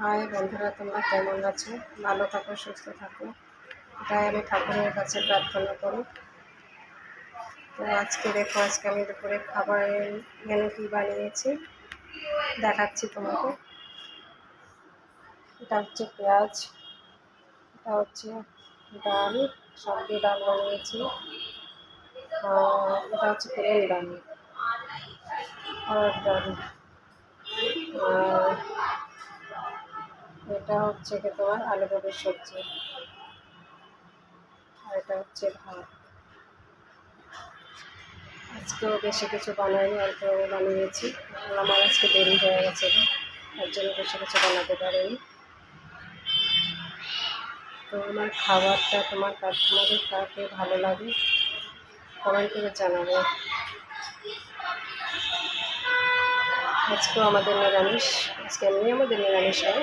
High, বন্ধুরা, তোমরা কেমন আছো? ভালো থাকো, সুস্থ থাকো। এটাই আমি ঠাকুরের কাছে প্রার্থনা করি। তো আজকে দেখো, আজকে আমি দুপুরে খাবারের মেনু কী বানিয়েছি, দেখাচ্ছি তোমাকে। এটা হচ্ছে পেঁয়াজ, এটা হচ্ছে ডাল, সবজি ডাল বানিয়েছি। এটা হচ্ছে প্লেন ডাল। আর ডাল। এটা হচ্ছে কি তোমার আলু গোবির সবজি। আর এটা হচ্ছে ভাত। আজকেও বেশি কিছু বানাইনি, অল্প বানিয়েছি। আমার আজকে দেরি হয়ে গেছে, তার জন্য বেশি কিছু বানাতে পারিনি। তো আমার খাবারটা তোমার কার তোমাদের কাকে ভালো লাগে কমেন্ট করে জানাব। আজকেও আমাদের নিরামিষ, আজকে এমনি আমাদের নিরামিষ হয়